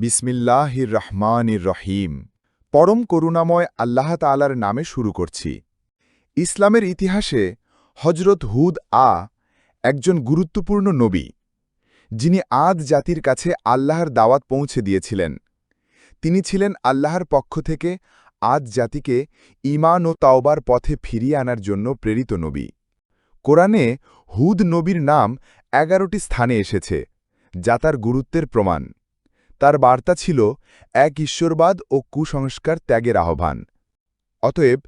বিসমিল্লাহির রহমানির রহিম পরম করুণাময় আল্লাহ তালার নামে শুরু করছি। ইসলামের ইতিহাসে হজরত হুদ আ একজন গুরুত্বপূর্ণ নবী, যিনি আদ জাতির কাছে আল্লাহর দাওয়াত পৌঁছে দিয়েছিলেন। তিনি ছিলেন আল্লাহর পক্ষ থেকে আদ জাতিকে ইমান ও তাওবার পথে ফিরিয়ে আনার জন্য প্রেরিত নবী। কোরআনে হুদ নবীর নাম এগারোটি স্থানে এসেছে, যা তার গুরুত্বের প্রমাণ। তার বার্তা ছিল এক ঈশ্বরবাদ ও কুসংস্কার ত্যাগের আহ্বান। অতএব,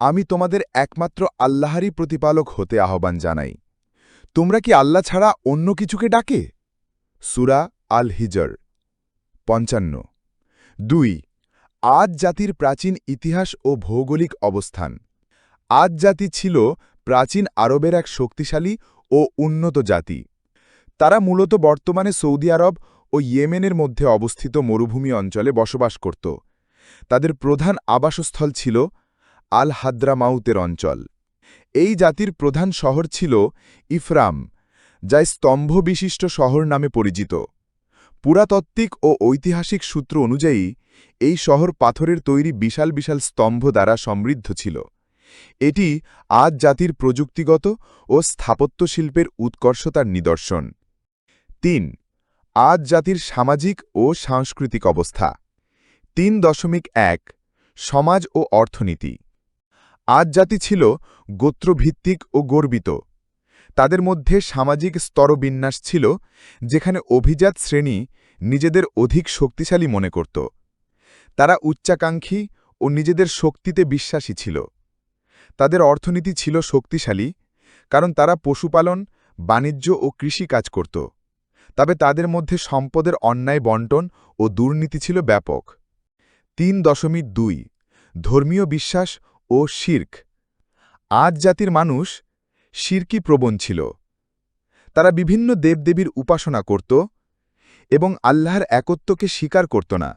আমি তোমাদের একমাত্র আল্লাহরই প্রতিপালক হতে আহ্বান জানাই। তোমরা কি আল্লাহ ছাড়া অন্য কিছুকে ডাকে? সুরা আল হিজর পঞ্চান্ন। দুই, আজ জাতির প্রাচীন ইতিহাস ও ভৌগোলিক অবস্থান। আজ জাতি ছিল প্রাচীন আরবের এক শক্তিশালী ও উন্নত জাতি। তারা মূলত বর্তমানে সৌদি আরব ও ইয়েমেনের মধ্যে অবস্থিত মরুভূমি অঞ্চলে বসবাস করত। তাদের প্রধান আবাসস্থল ছিল আল হাদ্রামাউতের অঞ্চল। এই জাতির প্রধান শহর ছিল ইফরাম, যা স্তম্ভ বিশিষ্ট শহর নামে পরিচিত। পুরাতাত্ত্বিক ও ঐতিহাসিক সূত্র অনুযায়ী, এই শহর পাথরের তৈরি বিশাল বিশাল স্তম্ভ দ্বারা সমৃদ্ধ ছিল। এটি আজ জাতির প্রযুক্তিগত ও স্থাপত্যশিল্পের উৎকর্ষতার নিদর্শন। তিন আজ জাতির সামাজিক ও সাংস্কৃতিক অবস্থা। তিন দশমিক এক, সমাজ ও অর্থনীতি। আজ জাতি ছিল গোত্রভিত্তিক ও গর্বিত। তাদের মধ্যে সামাজিক স্তরবিন্যাস ছিল, যেখানে অভিজাত শ্রেণি নিজেদের অধিক শক্তিশালী মনে করত। তারা উচ্চাকাঙ্ক্ষী ও নিজেদের শক্তিতে বিশ্বাসী ছিল। তাদের অর্থনীতি ছিল শক্তিশালী, কারণ তারা পশুপালন, বাণিজ্য ও কৃষি কাজ করত। তবে তাদের মধ্যে সম্পদের অন্যায় বন্টন ও দুর্নীতি ছিল ব্যাপক। তিন দশমিক দুই, ধর্মীয় বিশ্বাস ও শির্ক। আজ জাতির মানুষ শিরকি প্রবণ ছিল। তারা বিভিন্ন দেবদেবীর উপাসনা করত এবং আল্লাহর একত্বকে স্বীকার করত না।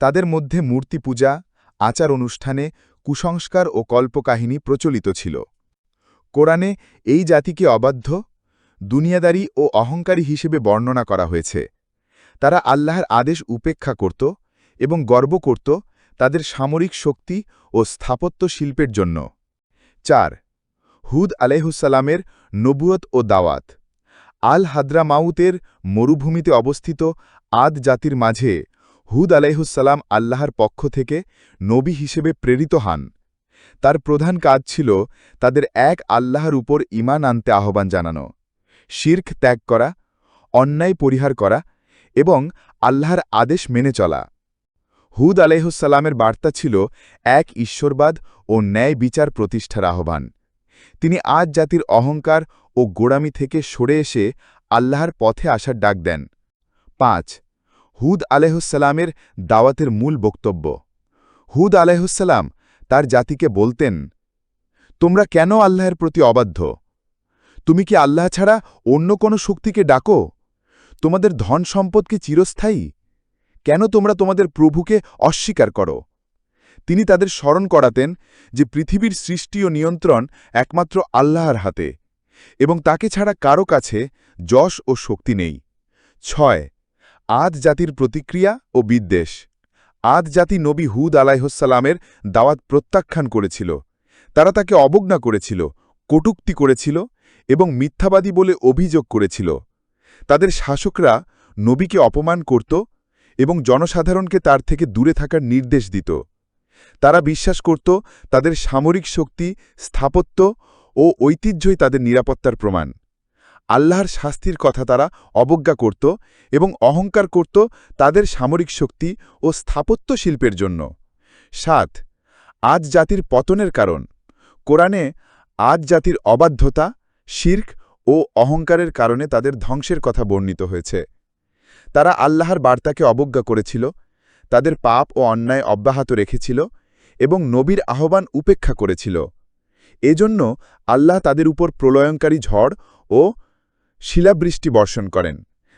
তাদের মধ্যে মূর্তি পূজা, আচার অনুষ্ঠানে কুসংস্কার ও কল্পকাহিনী প্রচলিত ছিল। কোরআনে এই জাতিকে অবাধ্য দুনিয়াদারি ও অহংকারী হিসেবে বর্ণনা করা হয়েছে। তারা আল্লাহর আদেশ উপেক্ষা করত এবং গর্ব করত তাদের সামরিক শক্তি ও স্থাপত্য শিল্পের জন্য। চার, হুদ আলেহুসালামের নবুয়ত ও দাওয়াত। আল হাদ্রামাউতের মরুভূমিতে অবস্থিত আদ জাতির মাঝে হুদ আলাইহুসালাম আল্লাহর পক্ষ থেকে নবী হিসেবে প্রেরিত হন। তার প্রধান কাজ ছিল তাদের এক আল্লাহর উপর ইমান আনতে আহ্বান জানানো। শির্ক ত্যাগ করা, অন্যায় পরিহার করা এবং আল্লাহর আদেশ মেনে চলা। হুদ আলাইহুসালামের বার্তা ছিল, এক ঈশ্বরবাদ ও ন্যায় বিচার প্রতিষ্ঠার আহ্বান। তিনি আজ জাতির অহংকার ও গোড়ামি থেকে সরে এসে আল্লাহর পথে আসার ডাক দেন। পাঁচ, হুদ আলেহুসালামের দাওয়াতের মূল বক্তব্য। হুদ আলেহুসালাম তার জাতিকে বলতেন, তোমরা কেন আল্লাহর প্রতি অবাধ্য? তুমি কি আল্লাহ ছাড়া অন্য কোনো শক্তিকে ডাকো? তোমাদের ধন সম্পদ কি চিরস্থায়ী? কেন তোমরা তোমাদের প্রভুকে অস্বীকার করো? তিনি তাদের স্মরণ করাতেন যে পৃথিবীর সৃষ্টি ও নিয়ন্ত্রণ একমাত্র আল্লাহর হাতে, এবং তাকে ছাড়া কারও কাছে যশ ও শক্তি নেই। ছয় আদ জাতির প্রতিক্রিয়া ও বিদ্বেষ। আদ জাতি নবী হুদ আলাইহসালামের দাওয়াত প্রত্যাখ্যান করেছিল। তারা তাকে অবজ্ঞা করেছিল, কটুক্তি করেছিল এবং মিথ্যাবাদী বলে অভিযোগ করেছিল। তাদের শাসকরা নবীকে অপমান করত এবং জনসাধারণকে তার থেকে দূরে থাকার নির্দেশ দিত। তারা বিশ্বাস করত তাদের সামরিক শক্তি, স্থাপত্য ও ঐতিহ্যই তাদের নিরাপত্তার প্রমাণ। আল্লাহর শাস্তির কথা তারা অবজ্ঞা করত এবং অহংকার করত তাদের সামরিক শক্তি ও স্থাপত্য শিল্পের জন্য। সাত, আজ জাতির পতনের কারণ। কোরআনে আজ জাতির অবাধ্যতা শির্ক ও অহংকারের কারণে তাদের ধ্বংসের কথা বর্ণিত হয়েছে। তারা আল্লাহর বার্তাকে অবজ্ঞা করেছিল, তাদের পাপ ও অন্যায় অব্যাহত রেখেছিল এবং নবীর আহ্বান উপেক্ষা করেছিল। এজন্য আল্লাহ তাদের উপর প্রলয়ঙ্কারী ঝড় ও শিলাবৃষ্টি বর্ষণ করেন,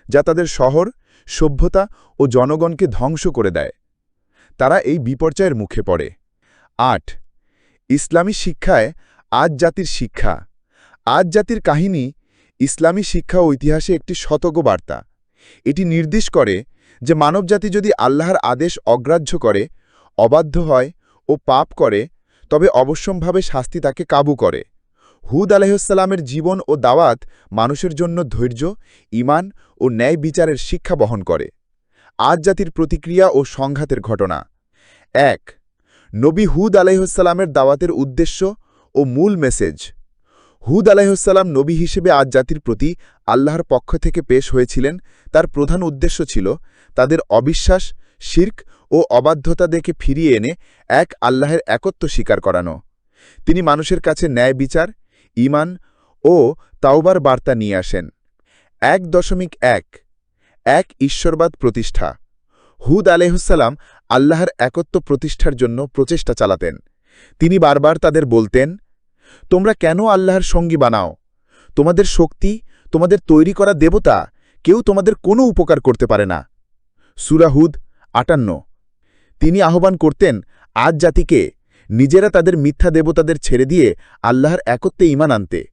যা তাদের শহর, সভ্যতা ও জনগণকে ধ্বংস করে দেয়। তারা এই বিপর্যয়ের মুখে পড়ে। আট, ইসলামী শিক্ষায় আজ জাতির শিক্ষা। আজ জাতির কাহিনী ইসলামী শিক্ষা ও ইতিহাসে একটি শতক বার্তা। এটি নির্দেশ করে যে মানবজাতি যদি আল্লাহর আদেশ অগ্রাহ্য করে, অবাধ্য হয় ও পাপ করে, তবে অবশ্যম্ভাবে শাস্তি তাকে কাবু করে। হুদ আলাইসাল্লামের জীবন ও দাওয়াত মানুষের জন্য ধৈর্য ইমান ও ন্যায় বিচারের শিক্ষা বহন করে। আজ জাতির প্রতিক্রিয়া ও সংঘাতের ঘটনা। এক, নবী হুদ আলাইহসাল্লামের দাওয়াতের উদ্দেশ্য ও মূল মেসেজ। হুদ আলাইহসাল্লাম নবী হিসেবে আজ জাতির প্রতি আল্লাহর পক্ষ থেকে পেশ হয়েছিলেন। তার প্রধান উদ্দেশ্য ছিল তাদের অবিশ্বাস, শির্ক ও অবাধ্যতা দেখে ফিরিয়ে এনে এক আল্লাহের একত্ব স্বীকার করানো। তিনি মানুষের কাছে ন্যায় বিচার ইমান ও তাওবার বার্তা নিয়ে আসেন। এক দশমিক এক এক ঈশ্বরবাদ প্রতিষ্ঠা। হুদ আলেহসাল্লাম আল্লাহর একত্ব প্রতিষ্ঠার জন্য প্রচেষ্টা চালাতেন। তিনি বারবার তাদের বলতেন তোমরা কেন আল্লাহর সঙ্গী বানাও? তোমাদের শক্তি, তোমাদের তৈরি করা দেবতা কেউ তোমাদের কোনো উপকার করতে পারে না। সুরাহুদ আটান্ন। তিনি আহ্বান করতেন আজ জাতিকে নিজেরা তাদের মিথ্যা দেবতাদের ছেড়ে দিয়ে আল্লাহর একত্রে ইমান আনতে।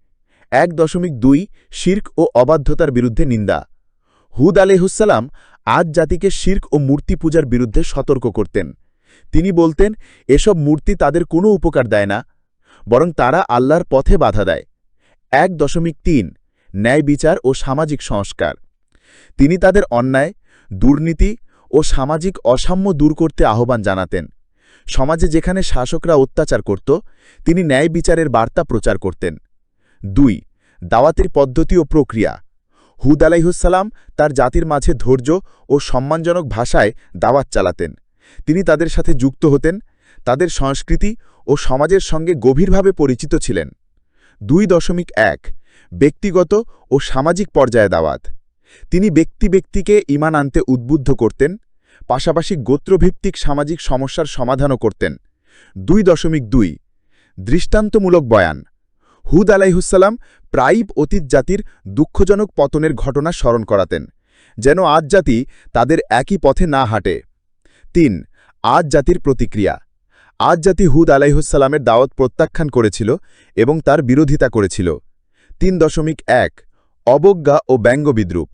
এক দশমিক দুই শির্ক ও অবাধ্যতার বিরুদ্ধে নিন্দা। হুদ আলেহুসালাম আজ জাতিকে শির্ক ও মূর্তি পূজার বিরুদ্ধে সতর্ক করতেন। তিনি বলতেন, এসব মূর্তি তাদের কোনো উপকার দেয় না। বরং তারা আল্লাহর পথে বাধা দেয়। এক দশমিক তিন, ন্যায় বিচার ও সামাজিক সংস্কার। তিনি তাদের অন্যায়, দুর্নীতি ও সামাজিক অসাম্য দূর করতে আহ্বান জানাতেন। সমাজে যেখানে শাসকরা অত্যাচার করত, তিনি ন্যায় বিচারের বার্তা প্রচার করতেন। দুই, দাওয়াতের পদ্ধতি ও প্রক্রিয়া। হুদ আলাইহুসালাম তার জাতির মাঝে ধৈর্য ও সম্মানজনক ভাষায় দাওয়াত চালাতেন। তিনি তাদের সাথে যুক্ত হতেন তাদের সংস্কৃতি ও সমাজের সঙ্গে গভীরভাবে পরিচিত ছিলেন। দুই দশমিক এক, ব্যক্তিগত ও সামাজিক পর্যায়ে দাওয়াত। তিনি ব্যক্তি ব্যক্তিকে ইমান আনতে উদ্বুদ্ধ করতেন, পাশাপাশি গোত্রভিত্তিক সামাজিক সমস্যার সমাধানও করতেন। দুই দশমিক দুই, দৃষ্টান্তমূলক বয়ান। হুদ আলাইহুসাল্লাম প্রায়ই অতীত জাতির দুঃখজনক পতনের ঘটনা স্মরণ করাতেন, যেন আজ জাতি তাদের একই পথে না হাঁটে। তিন, আজ জাতির প্রতিক্রিয়া। আজ জাতি হুদ আলাইহুসাল্লামের দাওয়াত প্রত্যাখ্যান করেছিল এবং তার বিরোধিতা করেছিল। তিন দশমিক এক, অবজ্ঞা ও ব্যঙ্গবিদ্রুপ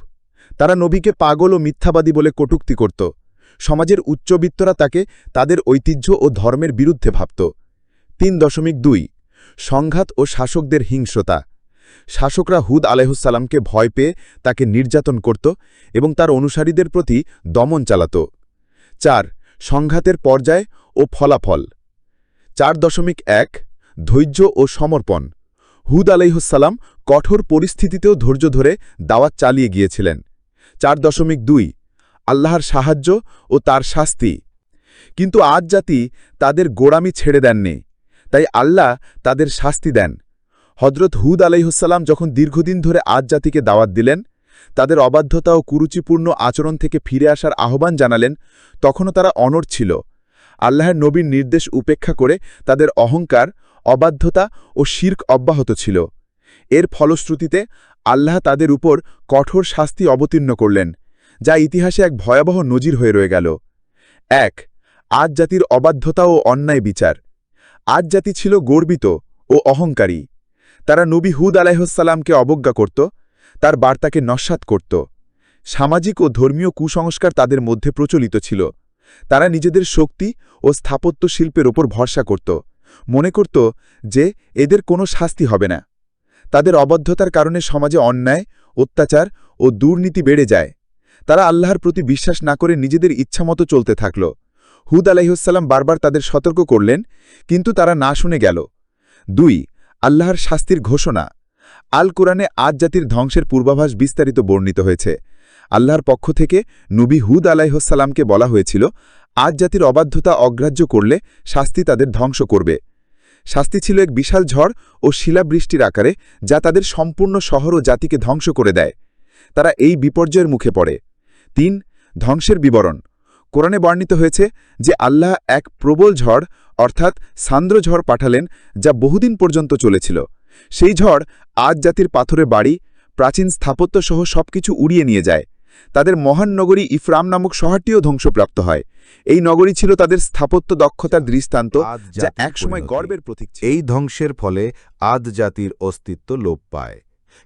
তারা নবীকে পাগল ও মিথ্যাবাদী বলে কটুক্তি করত। সমাজের উচ্চবিত্তরা তাকে তাদের ঐতিহ্য ও ধর্মের বিরুদ্ধে ভাবত। তিন দশমিক দুই, সংঘাত ও শাসকদের হিংস্রতা। শাসকরা হুদ আলাইহুসাল্লামকে ভয় পেয়ে তাকে নির্যাতন করত এবং তার অনুসারীদের প্রতি দমন চালাত। চার, সংঘাতের পর্যায় ও ফলাফল। চার দশমিক এক, ধৈর্য ও সমর্পণ। হুদ আলাইহুসাল্লাম কঠোর পরিস্থিতিতেও ধৈর্য ধরে দাওয়াত চালিয়ে গিয়েছিলেন। চার দশমিক দুই, আল্লাহর সাহায্য ও তার শাস্তি। কিন্তু আজ জাতি তাদের গোড়ামি ছেড়ে দেননি, তাই আল্লাহ তাদের শাস্তি দেন। হজরত হুদ আলাইহুসাল্লাম যখন দীর্ঘদিন ধরে আজ জাতিকে দাওয়াত দিলেন, তাদের অবাধ্যতা ও কুরুচিপূর্ণ আচরণ থেকে ফিরে আসার আহ্বান জানালেন, তখনও তারা অনড় ছিল। আল্লাহর নবীর নির্দেশ উপেক্ষা করে তাদের অহংকার, অবাধ্যতা ও শির্ক অব্যাহত ছিল। এর ফলশ্রুতিতে আল্লাহ তাদের উপর কঠোর শাস্তি অবতীর্ণ করলেন, যা ইতিহাসে এক ভয়াবহ নজির হয়ে রয়ে গেল। এক, আজ জাতির অবাধ্যতা ও অন্যায় বিচার। আজ জাতি ছিল গর্বিত ও অহংকারী। তারা নবী হুদ আলাইহসাল্লামকে অবজ্ঞা করত, তার বার্তাকে নস্বাত করত। সামাজিক ও ধর্মীয় কুসংস্কার তাদের মধ্যে প্রচলিত ছিল। তারা নিজেদের শক্তি ও স্থাপত্য শিল্পের ওপর ভরসা করত। মনে করত যে এদের কোনো শাস্তি হবে না। তাদের অবদ্ধতার কারণে সমাজে অন্যায়, অত্যাচার ও দুর্নীতি বেড়ে যায়। তারা আল্লাহর প্রতি বিশ্বাস না করে নিজেদের ইচ্ছামতো চলতে থাকল। হুদ আলাইহুসাল্লাম বারবার তাদের সতর্ক করলেন, কিন্তু তারা না শুনে গেল। দুই, আল্লাহর শাস্তির ঘোষণা। আল কোরআনে আজ জাতির ধ্বংসের পূর্বাভাস বিস্তারিত বর্ণিত হয়েছে। আল্লাহর পক্ষ থেকে নবী হুদ আলাইহসাল্লামকে বলা হয়েছিল, আজ জাতির অবাধ্যতা অগ্রাহ্য করলে শাস্তি তাদের ধ্বংস করবে। শাস্তি ছিল এক বিশাল ঝড় ও শিলাবৃষ্টির আকারে, যা তাদের সম্পূর্ণ শহর ও জাতিকে ধ্বংস করে দেয়। তারা এই বিপর্যয়ের মুখে পড়ে। তিন, ধ্বংসের বিবরণ। কোরআনে বর্ণিত হয়েছে যে আল্লাহ এক প্রবল ঝড়, অর্থাৎ সান্দ্র ঝড় পাঠালেন, যা বহুদিন পর্যন্ত চলেছিল। সেই ঝড় আজ জাতির পাথরে বাড়ি, প্রাচীন স্থাপত্যসহ সবকিছু উড়িয়ে নিয়ে যায়। তাদের মহান নগরী ইফরাম নামক শহরটিও ধ্বংসপ্রাপ্ত হয়। এই নগরী ছিল তাদের স্থাপত্য দক্ষতার দৃষ্টান্ত যা একসময় গর্বের প্রতীক এই ধ্বংসের ফলে আদ জাতির অস্তিত্ব লোপ পায়।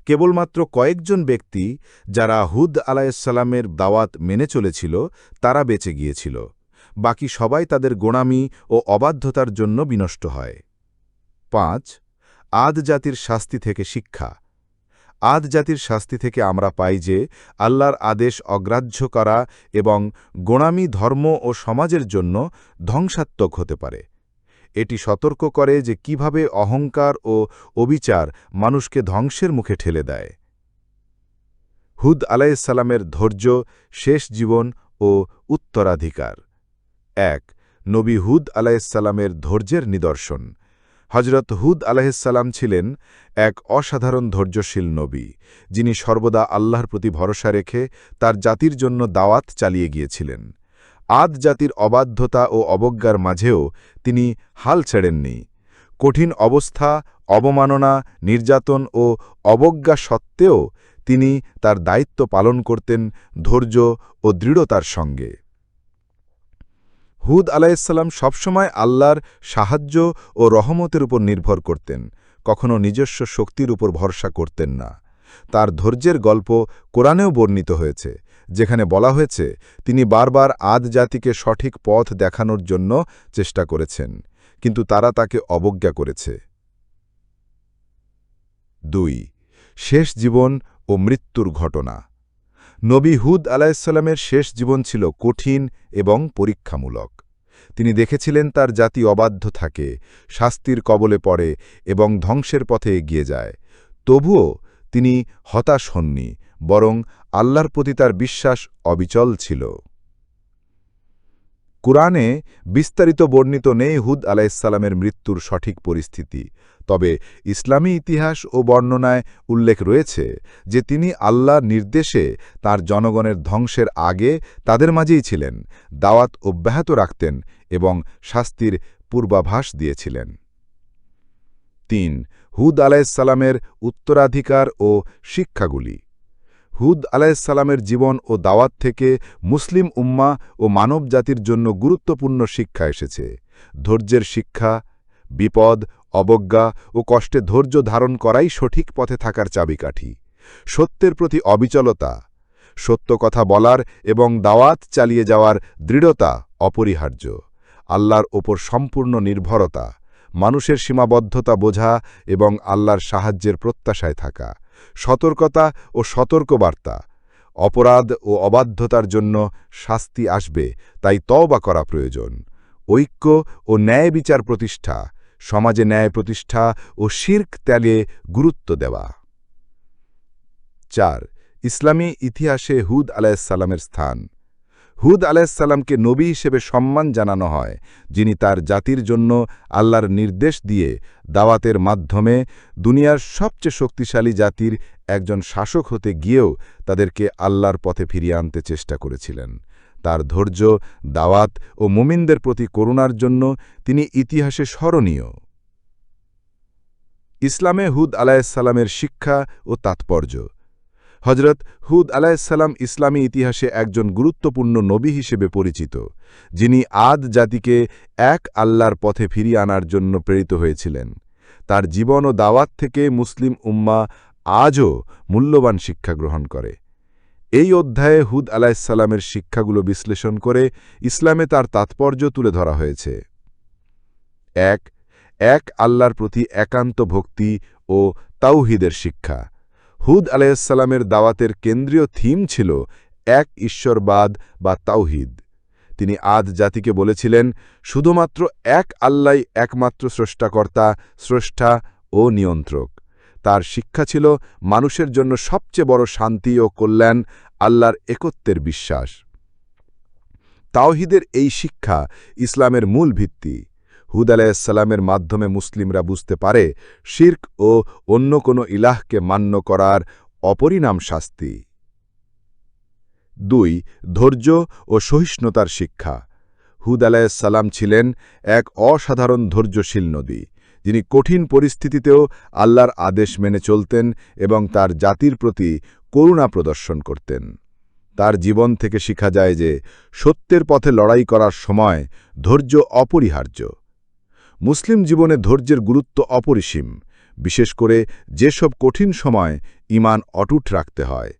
কেবলমাত্র কয়েকজন ব্যক্তি যারা হুদ আলাইসাল্লামের দাওয়াত মেনে চলেছিল তারা বেঁচে গিয়েছিল। বাকি সবাই তাদের গোড়ামি ও অবাধ্যতার জন্য বিনষ্ট হয়। পাঁচ আদ জাতির শাস্তি থেকে শিক্ষা। আদ জাতির শাস্তি থেকে আমরা পাই যে, আল্লাহর আদেশ অগ্রাহ্য করা এবং গোড়ামি ধর্ম ও সমাজের জন্য ধ্বংসাত্মক হতে পারে। এটি সতর্ক করে যে কীভাবে অহংকার ও অবিচার মানুষকে ধ্বংসের মুখে ঠেলে দেয়। হুদ আলাইসাল্লামের ধৈর্য, শেষ জীবন ও উত্তরাধিকার। এক, নবী হুদ আলাইসাল্লামের ধৈর্যের নিদর্শন। হজরত হুদ আলাহিসাল্লাম ছিলেন এক অসাধারণ ধৈর্যশীল নবী, যিনি সর্বদা আল্লাহর প্রতি ভরসা রেখে তার জাতির জন্য দাওয়াত চালিয়ে গিয়েছিলেন। আদ জাতির অবাধ্যতা ও অবজ্ঞার মাঝেও তিনি হাল ছেড়েননি। কঠিন অবস্থা, অবমাননা, নির্যাতন ও অবজ্ঞা সত্ত্বেও তিনি তার দায়িত্ব পালন করতেন ধৈর্য ও দৃঢ়তার সঙ্গে। হুদ আলাইসাল্লাম সবসময় আল্লাহর সাহায্য ও রহমতের উপর নির্ভর করতেন কখনও নিজস্ব শক্তির উপর ভরসা করতেন না। তার ধৈর্যের গল্প কোরআনেও বর্ণিত হয়েছে, যেখানে বলা হয়েছে, তিনি বারবার আদ জাতিকে সঠিক পথ দেখানোর জন্য চেষ্টা করেছেন, কিন্তু তারা তাকে অবজ্ঞা করেছে। দুই, শেষ জীবন ও মৃত্যুর ঘটনা। নবী হুদ আলাহিসাল্লামের শেষ জীবন ছিল কঠিন এবং পরীক্ষামূলক। তিনি দেখেছিলেন তার জাতি অবাধ্য থাকে, শাস্তির কবলে পড়ে এবং ধ্বংসের পথে এগিয়ে যায়। তবুও তিনি হতাশ হননি, বরং আল্লাহর প্রতি তার বিশ্বাস অবিচল ছিল। কুরআনে বিস্তারিত বর্ণিত নেই হুদ আলাইসাল্লামের মৃত্যুর সঠিক পরিস্থিতি। তবে ইসলামী ইতিহাস ও বর্ণনায় উল্লেখ রয়েছে যে তিনি আল্লাহর নির্দেশে তার জনগণের ধ্বংসের আগে তাদের মাঝেই ছিলেন, দাওয়াত অব্যাহত রাখতেন এবং শাস্তির পূর্বাভাস দিয়েছিলেন। তিন, হুদ আলাইসাল্লামের উত্তরাধিকার ও শিক্ষাগুলি। হুদ আলাইসাল্লামের জীবন ও দাওয়াত থেকে মুসলিম উম্মা ও মানব জাতির জন্য গুরুত্বপূর্ণ শিক্ষা এসেছে। ধৈর্যের শিক্ষা, বিপদ, অবজ্ঞা ও কষ্টে ধৈর্য ধারণ করাই সঠিক পথে থাকার চাবিকাঠি। সত্যের প্রতি অবিচলতা, সত্য কথা বলার এবং দাওয়াত চালিয়ে যাওয়ার দৃঢ়তা অপরিহার্য। আল্লাহর ওপর সম্পূর্ণ নির্ভরতা, মানুষের সীমাবদ্ধতা বোঝা এবং আল্লাহর সাহায্যের প্রত্যাশায় থাকা। সতর্কতা ও সতর্কবার্তা। অপরাধ ও অবাধ্যতার জন্য শাস্তি আসবে, তাই তওবা করা প্রয়োজন। ঐক্য ও ন্যায় বিচার প্রতিষ্ঠা, সমাজে ন্যায় প্রতিষ্ঠা ও শির্ক ত্যালে গুরুত্ব দেওয়া। চার, ইসলামী ইতিহাসে হুদ আলাইসাল্লামের স্থান। হুদ আলাইসাল্লামকে নবী হিসেবে সম্মান জানানো হয়, যিনি তার জাতির জন্য আল্লাহর নির্দেশ দিয়ে দাওয়াতের মাধ্যমে দুনিয়ার সবচেয়ে শক্তিশালী জাতির একজন শাসক হতে গিয়েও তাদেরকে আল্লাহর পথে ফিরিয়ে আনতে চেষ্টা করেছিলেন। তার ধৈর্য, দাওয়াত ও মুমিনদের প্রতি করুণার জন্য তিনি ইতিহাসে স্মরণীয়। ইসলামে হুদ আলাইসাল্লামের শিক্ষা ও তাৎপর্য হজরত হুদ আলাইসাল্লাম ইসলামী ইতিহাসে একজন গুরুত্বপূর্ণ নবী হিসেবে পরিচিত, যিনি আদ জাতিকে এক আল্লাহর পথে ফিরিয়ে আনার জন্য প্রেরিত হয়েছিলেন। তার জীবন ও দাওয়াত থেকে মুসলিম উম্মা আজও মূল্যবান শিক্ষা গ্রহণ করে। এই অধ্যায়ে হুদ আলাইসাল্লামের শিক্ষাগুলো বিশ্লেষণ করে ইসলামে তার তাৎপর্য তুলে ধরা হয়েছে। এক এক আল্লাহর প্রতি একান্ত ভক্তি ও তাউহিদের শিক্ষা। হুদ আলাইসাল্লামের দাওয়াতের কেন্দ্রীয় থিম ছিল এক ঈশ্বরবাদ বা তাওহিদ। তিনি আদ জাতিকে বলেছিলেন, শুধুমাত্র এক আল্লাই একমাত্র স্রষ্টাকর্তা, স্রষ্টা ও নিয়ন্ত্রক। তার শিক্ষা ছিল মানুষের জন্য সবচেয়ে বড় শান্তি ও কল্যাণ, আল্লাহর একত্বের বিশ্বাস। তাওহিদের এই শিক্ষা ইসলামের মূল ভিত্তি। হুদ আলাইসাল্লামের মাধ্যমে মুসলিমরা বুঝতে পারে, শির্ক ও অন্য কোনো ইলাহকে মান্য করার অপরিণাম শাস্তি। দুই, ধৈর্য ও সহিষ্ণুতার শিক্ষা। হুদ আলাইসাল্লাম ছিলেন এক অসাধারণ ধৈর্যশীল নদী যিনি কঠিন পরিস্থিতিতেও আল্লাহর আদেশ মেনে চলতেন এবং তার জাতির প্রতি করুণা প্রদর্শন করতেন। তার জীবন থেকে শিখা যায় যে, সত্যের পথে লড়াই করার সময় ধৈর্য অপরিহার্য। মুসলিম জীবনে ধৈর্যের গুরুত্ব অপরিসীম, বিশেষ করে যেসব কঠিন সময় ইমান অটুট রাখতে হয়।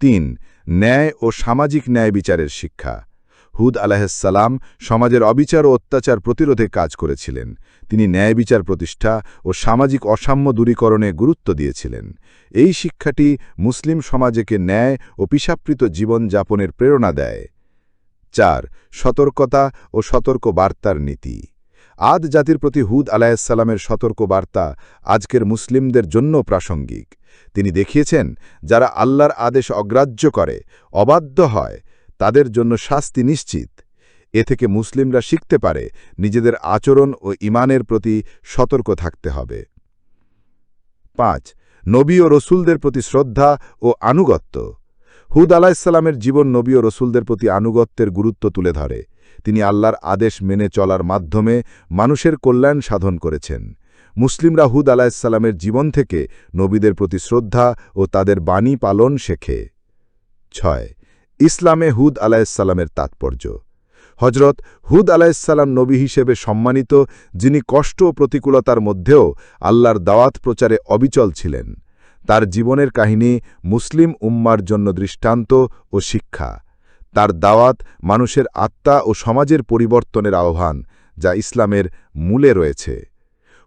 তিন, ন্যায় ও সামাজিক ন্যায় বিচারের শিক্ষা। হুদ আলাহিসাল্লাম সমাজের অবিচার ও অত্যাচার প্রতিরোধে কাজ করেছিলেন। তিনি ন্যায় বিচার প্রতিষ্ঠা ও সামাজিক অসাম্য দূরীকরণে গুরুত্ব দিয়েছিলেন। এই শিক্ষাটি মুসলিম সমাজকে ন্যায় ও পিসাপ্রিত জীবনযাপনের প্রেরণা দেয়। চার, সতর্কতা ও সতর্ক বার্তার নীতি। আদ জাতির প্রতি হুদ আলাহিসাল্লামের সতর্ক বার্তা আজকের মুসলিমদের জন্য প্রাসঙ্গিক। তিনি দেখিয়েছেন, যারা আল্লাহর আদেশ অগ্রাহ্য করে, অবাধ্য হয়, তাদের জন্য শাস্তি নিশ্চিত। এ থেকে মুসলিমরা শিখতে পারে, নিজেদের আচরণ ও ইমানের প্রতি সতর্ক থাকতে হবে। পাঁচ, নবী ও রসুলদের প্রতি শ্রদ্ধা ও আনুগত্য। হুদ আলাহিসাল্লামের জীবন নবী ও রসুলদের প্রতি আনুগত্যের গুরুত্ব তুলে ধরে। তিনি আল্লাহর আদেশ মেনে চলার মাধ্যমে মানুষের কল্যাণ সাধন করেছেন। মুসলিমরা হুদ আলাহিসাল্লামের জীবন থেকে নবীদের প্রতি শ্রদ্ধা ও তাদের বাণী পালন শেখে। ছয়, ইসলামে হুদ আলাহিসাল্লামের তাৎপর্য। হজরত হুদ আলাহিসাল্লাম নবী হিসেবে সম্মানিত, যিনি কষ্ট ও প্রতিকূলতার মধ্যেও আল্লাহর দাওয়াত প্রচারে অবিচল ছিলেন। তার জীবনের কাহিনী মুসলিম উম্মার জন্য দৃষ্টান্ত ও শিক্ষা। তার দাওয়াত মানুষের আত্মা ও সমাজের পরিবর্তনের আহ্বান, যা ইসলামের মূলে রয়েছে।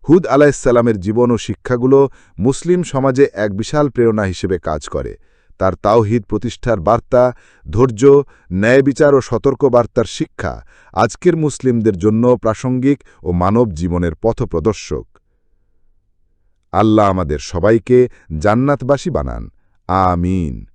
হুদ আলাহিসাল্লামের জীবন ও শিক্ষাগুলো মুসলিম সমাজে এক বিশাল প্রেরণা হিসেবে কাজ করে। তার তাওহিদ প্রতিষ্ঠার বার্তা, ধৈর্য, ন্যায় বিচার ও সতর্ক বার্তার শিক্ষা আজকের মুসলিমদের জন্য প্রাসঙ্গিক ও মানব জীবনের পথপ্রদর্শক। আল্লাহ আমাদের সবাইকে জান্নাতবাসী বানান। আমিন।